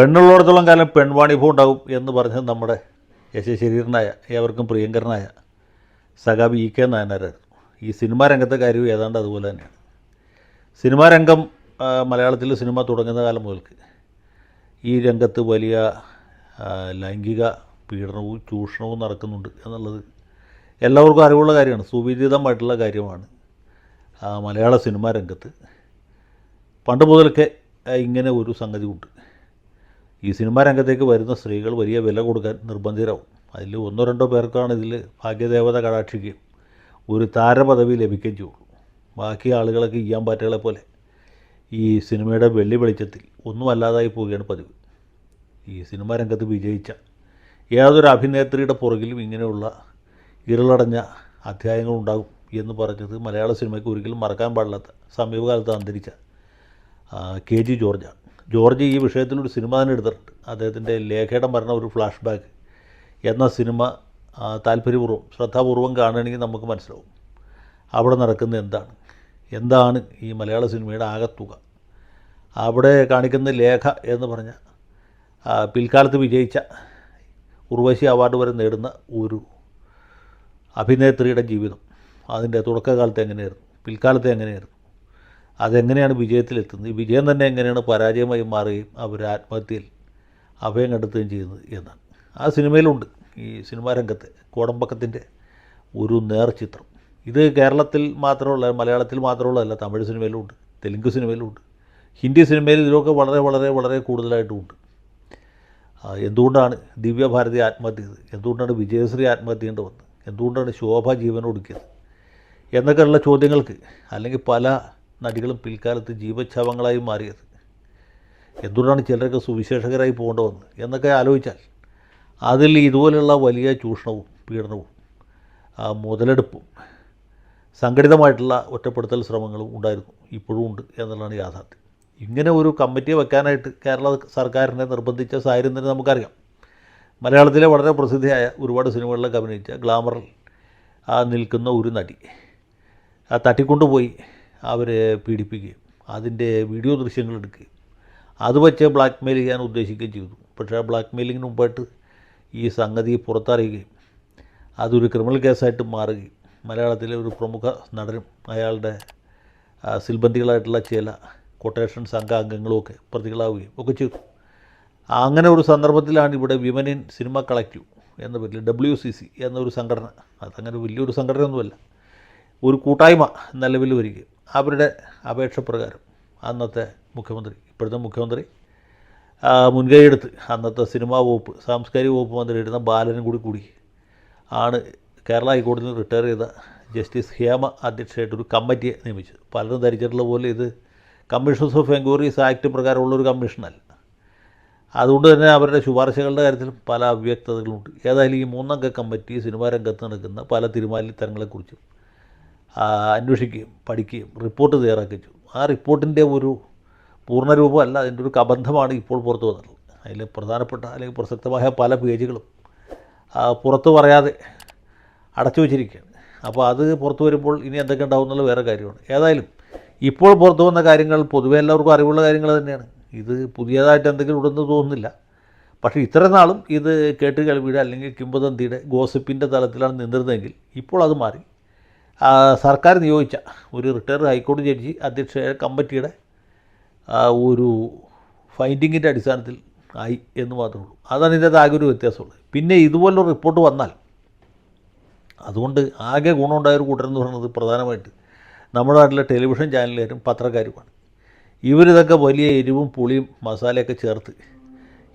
പെണ്ണുള്ളിടത്തോളം കാലം പെൺവാണിഭം ഉണ്ടാവും എന്ന് പറഞ്ഞത് നമ്മുടെ യശശരീരനായ ഏവർക്കും പ്രിയങ്കരനായ സഖാബ് ഇ കെ നായനാരായിരുന്നു ഈ സിനിമാ രംഗത്തെ കാര്യവും ഏതാണ്ട് അതുപോലെ തന്നെയാണ്. സിനിമാ രംഗം മലയാളത്തിൽ സിനിമ തുടങ്ങുന്ന കാലം മുതൽക്ക് ഈ രംഗത്ത് വലിയ ലൈംഗിക പീഡനവും ചൂഷണവും നടക്കുന്നുണ്ട് എന്നുള്ളത് എല്ലാവർക്കും അറിവുള്ള കാര്യമാണ്. സുവിദിതമായിട്ടുള്ള കാര്യമാണ് മലയാള സിനിമാ രംഗത്ത്. പണ്ട് മുതൽക്കേ ഇങ്ങനെ ഒരു സംഗതി ഉണ്ട് ഈ സിനിമാ രംഗത്തേക്ക് വരുന്ന സ്ത്രീകൾ വലിയ വില കൊടുക്കാൻ നിർബന്ധിതരാവും. അതിൽ ഒന്നോ രണ്ടോ പേർക്കാണ് ഇതിൽ ഭാഗ്യദേവത കടാക്ഷിക്കുകയും ഒരു താരപദവി ലഭിക്കുകയും ചെയ്യുള്ളൂ ബാക്കി ആളുകളൊക്കെ ഇയ്യാൻ പാറ്റകളെ പോലെ ഈ സിനിമയുടെ വെള്ളി വെളിച്ചത്തിൽ ഒന്നും അല്ലാതായി പോവുകയാണ് പതിവ്. ഈ സിനിമാ രംഗത്ത് വിജയിച്ച ഏതൊരു അഭിനേത്രിയുടെ പുറകിലും ഇങ്ങനെയുള്ള ഇരുളടഞ്ഞ അധ്യായങ്ങളുണ്ടാകും എന്ന് പറഞ്ഞത് മലയാള സിനിമയ്ക്ക് ഒരിക്കലും മറക്കാൻ പാടില്ലാത്ത സമീപകാലത്ത് അന്തരിച്ച കെ ജി ജോർജാണ്. ജോർജ് ഈ വിഷയത്തിനൊരു സിനിമ തന്നെ എടുത്തിട്ടുണ്ട്. അദ്ദേഹത്തിന്റെ ലേഖയുടെ മരണം ഒരു ഫ്ലാഷ് ബാക്ക് എന്ന സിനിമ താല്പര്യപൂർവം ശ്രദ്ധാപൂർവം കാണുകയാണെങ്കിൽ നമുക്ക് മനസ്സിലാവും അവിടെ നടക്കുന്നത് എന്താണ്. എന്താണ് ഈ മലയാള സിനിമയുടെ ആകത്തുക. അവിടെ കാണിക്കുന്ന ലേഖ എന്ന് പറഞ്ഞ പിൽക്കാലത്ത് വിജയിച്ച ഉർവശി അവാർഡ് വരെ നേടുന്ന ഒരു അഭിനേത്രിയുടെ ജീവിതം. അതിന്റെ തുടക്കകാലത്ത് എങ്ങനെയായിരുന്നു? പിൽക്കാലത്ത് എങ്ങനെയായിരുന്നു? അതെങ്ങനെയാണ് വിജയത്തിലെത്തുന്നത്? ഈ വിജയം തന്നെ എങ്ങനെയാണ് പരാജയമായി മാറുകയും അവർ ആത്മഹത്യയിൽ അഭയം കണ്ടെത്തുകയും ചെയ്യുന്നത് എന്നാണ് ആ സിനിമയിലുണ്ട്. ഈ സിനിമാ രംഗത്തെ കോടമ്പക്കത്തിന്റെ ഒരു നേർചിത്രം ഇത് കേരളത്തിൽ മാത്രമുള്ള മലയാളത്തിൽ മാത്രമുള്ളതല്ല തമിഴ് സിനിമയിലുമുണ്ട് തെലുങ്ക് സിനിമയിലുമുണ്ട് ഹിന്ദി സിനിമയിൽ ഇതിലൊക്കെ വളരെ വളരെ വളരെ കൂടുതലായിട്ടുമുണ്ട് എന്തുകൊണ്ടാണ് ദിവ്യഭാരതി ആത്മഹത്യ ചെയ്തത് എന്തുകൊണ്ടാണ് വിജയശ്രീ ആത്മഹത്യ ചെയ്യേണ്ടി വന്നത്? എന്തുകൊണ്ടാണ് ശോഭ ജീവനൊടുക്കിയത്? എന്നൊക്കെയുള്ള ചോദ്യങ്ങൾക്ക് അല്ലെങ്കിൽ പല നടികളും പിൽക്കാലത്ത് ജീവച്ഛവങ്ങളായി മാറിയത്. എന്തുകൊണ്ടാണ് ചിലരൊക്കെ സുവിശേഷകരായി പോകേണ്ടതെന്ന് എന്നൊക്കെ ആലോചിച്ചാൽ അതിൽ ഇതുപോലെയുള്ള വലിയ ചൂഷണവും പീഡനവും മുതലെടുപ്പും സംഘടിതമായിട്ടുള്ള ഒറ്റപ്പെടുത്തൽ ശ്രമങ്ങളും ഉണ്ടായിരുന്നു. ഇപ്പോഴും ഉണ്ട് എന്നുള്ളതാണ് യാഥാർത്ഥ്യം. ഇങ്ങനെ ഒരു കമ്മിറ്റി വെക്കാനായിട്ട് കേരള സർക്കാരിനെ നിർബന്ധിച്ച സാഹചര്യം തന്നെ നമുക്കറിയാം. മലയാളത്തിലെ വളരെ പ്രസിദ്ധിയായ ഒരുപാട് സിനിമകളിലൊക്കെ അഭിനയിച്ച ഗ്ലാമറിൽ നിൽക്കുന്ന ഒരു നടി ആ തട്ടിക്കൊണ്ടുപോയി അവരെ പീഡിപ്പിക്കുകയും അതിന്റെ വീഡിയോ ദൃശ്യങ്ങൾ എടുക്കുകയും അത് വെച്ച് ബ്ലാക്ക് മെയിൽ ചെയ്യാൻ ഉദ്ദേശിക്കുകയും ചെയ്തു. പക്ഷേ ആ ബ്ലാക്ക് മെയിലിങ്ങിന് മുമ്പായിട്ട് ഈ സംഗതി പുറത്തറിയുകയും അതൊരു ക്രിമിനൽ കേസായിട്ട് മാറുകയും മലയാളത്തിലെ ഒരു പ്രമുഖ നടനും അയാളുടെ സിൽബന്ധികളായിട്ടുള്ള ചില കൊട്ടേഷൻ സംഘാംഗങ്ങളുമൊക്കെ പ്രതികളാവുകയും ഒക്കെ ചെയ്തു. അങ്ങനെ ഒരു സന്ദർഭത്തിലാണ് ഇവിടെ വിമൻ ഇൻ സിനിമ കളക്റ്റീവ് എന്ന പേരിൽ ഡബ്ല്യു സി സി എന്നൊരു സംഘടന. അതങ്ങനെ വലിയൊരു സംഘടനയൊന്നുമല്ല. ഒരു കൂട്ടായ്മ നിലവിൽ വരികയും അവരുടെ അപേക്ഷ പ്രകാരം അന്നത്തെ മുഖ്യമന്ത്രി ഇപ്പോഴത്തെ മുഖ്യമന്ത്രി മുൻകൈയെടുത്ത് അന്നത്തെ സിനിമാ വകുപ്പ് സാംസ്കാരിക വകുപ്പ് മന്ത്രി മന്ത്രിയായിരുന്ന ബാലനും കൂടി കൂടി ആണ് കേരള ഹൈക്കോടതിയിൽ നിന്ന് റിട്ടയർ ചെയ്ത ജസ്റ്റിസ് ഹേമ അധ്യക്ഷയായിട്ടൊരു കമ്മിറ്റിയെ നിയമിച്ചത്. പലരും ധരിച്ചിട്ടുള്ള പോലെ ഇത് കമ്മീഷൻസ് ഓഫ് എൻക്വയറീസ് ആക്ട് പ്രകാരമുള്ളൊരു കമ്മീഷനല്ല. അതുകൊണ്ട് തന്നെ അവരുടെ ശുപാർശകളുടെ കാര്യത്തിൽ പല അവ്യക്തതകളുണ്ട്. ഏതായാലും ഈ മൂന്നംഗ കമ്മിറ്റി സിനിമാ രംഗത്ത് നടക്കുന്ന പല തീരുമാനത്തരങ്ങളെക്കുറിച്ചും ആ, അന്വേഷിക്കുകയും പഠിക്കുകയും റിപ്പോർട്ട് തയ്യാറാക്കുകയും ചെയ്തു. ആ റിപ്പോർട്ടിന്റെ ഒരു പൂർണരൂപമല്ല അതിന്റെ ഒരു കബന്ധമാണ് ഇപ്പോൾ പുറത്തു വന്നിട്ടുള്ളത്. അതിൽ പ്രധാനപ്പെട്ട അല്ലെങ്കിൽ പ്രസക്തമായ പല പേജുകളും പുറത്തു പറയാതെ അടച്ചു വച്ചിരിക്കുകയാണ്. അപ്പോൾ അത് പുറത്തു വരുമ്പോൾ ഇനി എന്തൊക്കെ ഉണ്ടാവും എന്നുള്ള വേറെ കാര്യമാണ്. ഏതായാലും ഇപ്പോൾ പുറത്തു വന്ന കാര്യങ്ങൾ പൊതുവെ എല്ലാവർക്കും അറിവുള്ള കാര്യങ്ങൾ തന്നെയാണ്. ഇത് പുതിയതായിട്ട് എന്തെങ്കിലും ഉണ്ടെന്ന് തോന്നുന്നില്ല. പക്ഷേ ഇത്ര നാളും ഇത് കേട്ട് കേൾവിയുടെ അല്ലെങ്കിൽ കിംബദന്തിയുടെ ഗോസിപ്പിന്റെ തലത്തിലാണ് നിന്നിരുന്നതെങ്കിൽ ഇപ്പോൾ അത് മാറി. സർക്കാർ നിയോഗിച്ച ഒരു റിട്ടയർഡ് ഹൈക്കോടതി ജഡ്ജി അധ്യക്ഷയായ കമ്മിറ്റിയുടെ ഒരു ഫൈൻഡിങ്ങിന്റെ അടിസ്ഥാനത്തിൽ ആയി എന്ന് മാത്രമേ ഉള്ളൂ. അതാണ് ഇതിന്റെ ആകെ ഒരു വ്യത്യാസമുള്ളത്. പിന്നെ ഇതുപോലൊരു റിപ്പോർട്ട് വന്നാൽ അതുകൊണ്ട് ആകെ ഗുണമുണ്ടായ ഒരു കൂട്ടരെന്ന് പറയുന്നത് പ്രധാനമായിട്ട് നമ്മുടെ നാട്ടിലെ ടെലിവിഷൻ ചാനലുകാരും പത്രക്കാരുമാണ്. ഇവരിതൊക്കെ വലിയ എരിവും പുളിയും മസാലയൊക്കെ ചേർത്ത്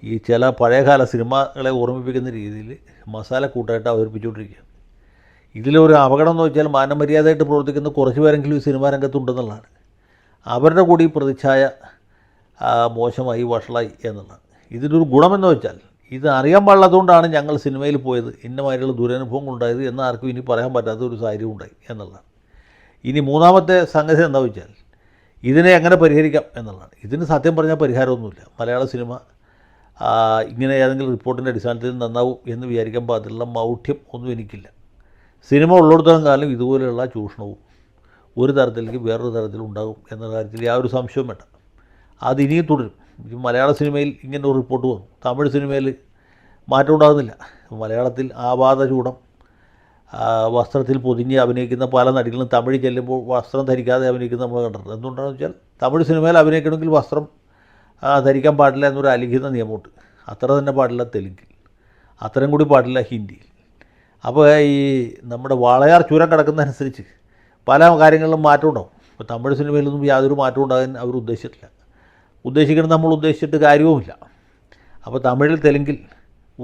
ഈ ചില പഴയകാല സിനിമകളെ ഓർമ്മിപ്പിക്കുന്ന രീതിയിൽ മസാല കൂട്ടായിട്ട് അവതരിപ്പിച്ചുകൊണ്ടിരിക്കുകയാണ്. ഇതിലൊരു അപകടം എന്ന് വെച്ചാൽ മാനമര്യാദയായിട്ട് പ്രവർത്തിക്കുന്ന കുറച്ച് പേരെങ്കിലും ഈ സിനിമാ രംഗത്തുണ്ടെന്നുള്ളതാണ്. അവരുടെ കൂടി പ്രതിച്ഛായ മോശമായി വഷളായി എന്നുള്ളതാണ്. ഇതിനൊരു ഗുണമെന്ന് വെച്ചാൽ ഇത് അറിയാൻ പാടില്ലാത്തതുകൊണ്ടാണ് ഞങ്ങൾ സിനിമയിൽ പോയത് ഇന്നമാതിരിയുള്ള ദുരനുഭവങ്ങൾ ഉണ്ടായത് എന്ന് ആർക്കും ഇനി പറയാൻ പറ്റാത്ത ഒരു സാഹചര്യം ഉണ്ടായി എന്നുള്ളതാണ്. ഇനി മൂന്നാമത്തെ സംഗതി എന്താ വെച്ചാൽ ഇതിനെ എങ്ങനെ പരിഹരിക്കാം എന്നുള്ളതാണ്. ഇതിന് സത്യം പറഞ്ഞാൽ പരിഹാരമൊന്നുമില്ല. മലയാള സിനിമ ഇങ്ങനെ ഏതെങ്കിലും റിപ്പോർട്ടിന്റെ അടിസ്ഥാനത്തിൽ നന്നാവും എന്ന് വിചാരിക്കാൻ പാടില്ല മൗഢ്യം ഒന്നും എനിക്കില്ല. സിനിമ ഉള്ളിടത്തോളം കാലം ഇതുപോലെയുള്ള ചൂഷണവും ഒരു തരത്തിലേക്ക് വേറൊരു തരത്തിൽ ഉണ്ടാകും എന്ന കാര്യത്തിൽ യാതൊരു സംശയവും വേണ്ട. അത് ഇനിയും തുടരും. മലയാള സിനിമയിൽ ഇങ്ങനെ ഒരു റിപ്പോർട്ട് വന്നു. തമിഴ് സിനിമയിൽ മാറ്റം ഉണ്ടാകുന്നില്ല. മലയാളത്തിൽ ആപാത ചൂടം വസ്ത്രത്തിൽ പൊതിഞ്ഞ് അഭിനയിക്കുന്ന പല നടികളും തമിഴ് ചെല്ലുമ്പോൾ വസ്ത്രം ധരിക്കാതെ അഭിനയിക്കുന്ന നമ്മൾ കണ്ടിട്ടുണ്ട്. എന്തുകൊണ്ടാണെന്ന് വെച്ചാൽ തമിഴ് സിനിമയിൽ അഭിനയിക്കണമെങ്കിൽ വസ്ത്രം ധരിക്കാൻ പാടില്ല എന്നൊരു അലിഖിത നിയമമുണ്ട്. അത്ര തന്നെ പാടില്ല തെലുങ്കിൽ. അത്രയും കൂടി പാടില്ല ഹിന്ദിയിൽ. അപ്പോൾ ഈ നമ്മുടെ വളയാർ ചുരം കിടക്കുന്നതനുസരിച്ച് പല കാര്യങ്ങളിലും മാറ്റം ഉണ്ടാവും ഇപ്പോൾ തമിഴ് സിനിമയിലൊന്നും യാതൊരു മാറ്റവും ഉണ്ടാകാൻ അവർ ഉദ്ദേശിച്ചിട്ടില്ല. ഉദ്ദേശിക്കുന്നത് നമ്മൾ ഉദ്ദേശിച്ചിട്ട് കാര്യവുമില്ല. അപ്പോൾ തമിഴിൽ തെലുങ്കിൽ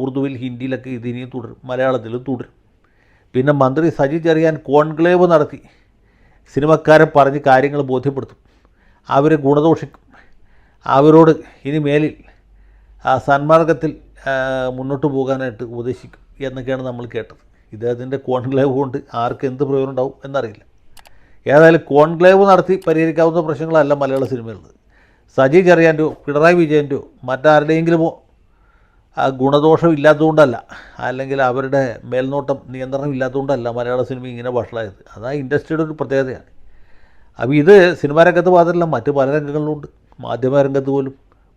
ഉറുദുവിൽ ഹിന്ദിയിലൊക്കെ ഇതിനെയും തുടരും മലയാളത്തിലും തുടരും. പിന്നെ മന്ത്രി സജി ചെറിയാൻ കോൺക്ലേവ് നടത്തി സിനിമക്കാരെ പറഞ്ഞ് കാര്യങ്ങൾ ബോധ്യപ്പെടുത്തും. അവരെ ഗുണദോഷിക്കും. അവരോട് ഇനി മേലിൽ സന്മാർഗത്തിൽ മുന്നോട്ട് പോകാനായിട്ട് ഉപദേശിക്കും. എന്നൊക്കെയാണ് നമ്മൾ കേട്ടത്. ഇദ്ദേഹത്തിന്റെ കോൺക്ലേവ് കൊണ്ട് ആർക്ക് എന്ത് പ്രയോജനം ഉണ്ടാവും എന്നറിയില്ല. ഏതായാലും കോൺക്ലേവ് നടത്തി പരിഹരിക്കാവുന്ന പ്രശ്നങ്ങളല്ല മലയാള സിനിമയിലുള്ളത്. സജി ചെറിയാന്റെയോ പിണറായി വിജയന്റെയോ മറ്റാരുടെയെങ്കിലുമോ ആ ഗുണദോഷം ഇല്ലാത്തതുകൊണ്ടല്ല അല്ലെങ്കിൽ അവരുടെ മേൽനോട്ടം നിയന്ത്രണം ഇല്ലാത്തതുകൊണ്ടല്ല മലയാള സിനിമ ഇങ്ങനെ വഷളായത്. അതാ ഇൻഡസ്ട്രിയുടെ ഒരു പ്രത്യേകതയാണ്. അപ്പോൾ ഇത് സിനിമാ രംഗത്ത് മാത്രമല്ല മറ്റ് പല രംഗങ്ങളിലുണ്ട് മാധ്യമ രംഗത്ത് പോലും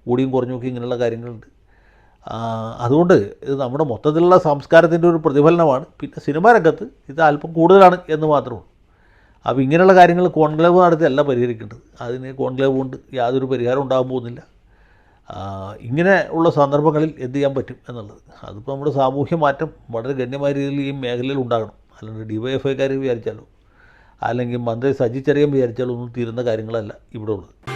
കൂടിയും കുറഞ്ഞുമൊക്കെ ഇങ്ങനെയുള്ള കാര്യങ്ങളുണ്ട്. അതുകൊണ്ട് ഇത് നമ്മുടെ മൊത്തത്തിലുള്ള സംസ്കാരത്തിന്റെ ഒരു പ്രതിഫലനമാണ്. പിന്നെ സിനിമാ രംഗത്ത് ഇത് അല്പം കൂടുതലാണ് എന്ന് മാത്രമേ ഉള്ളൂ. അപ്പോൾ ഇങ്ങനെയുള്ള കാര്യങ്ങൾ കോൺക്ലേവ് നടത്തി അല്ല പരിഹരിക്കേണ്ടത്. അതിന് കോൺക്ലേവ് കൊണ്ട് യാതൊരു പരിഹാരം ഉണ്ടാകാൻ പോകുന്നില്ല. ഇങ്ങനെ ഉള്ള സന്ദർഭങ്ങളിൽ എന്ത് ചെയ്യാൻ പറ്റും എന്നുള്ളത്. അതിപ്പോൾ നമ്മുടെ സാമൂഹ്യ മാറ്റം വളരെ ഗണ്യമായ രീതിയിൽ ഈ മേഖലയിൽ ഉണ്ടാകണം. അല്ലെങ്കിൽ ഡി വൈ എഫ് വിചാരിച്ചാലോ അല്ലെങ്കിൽ മന്ത്രി സജി ചെറിയം വിചാരിച്ചാലോ ഒന്നും തീരുന്ന കാര്യങ്ങളല്ല ഇവിടെ ഉള്ളത്.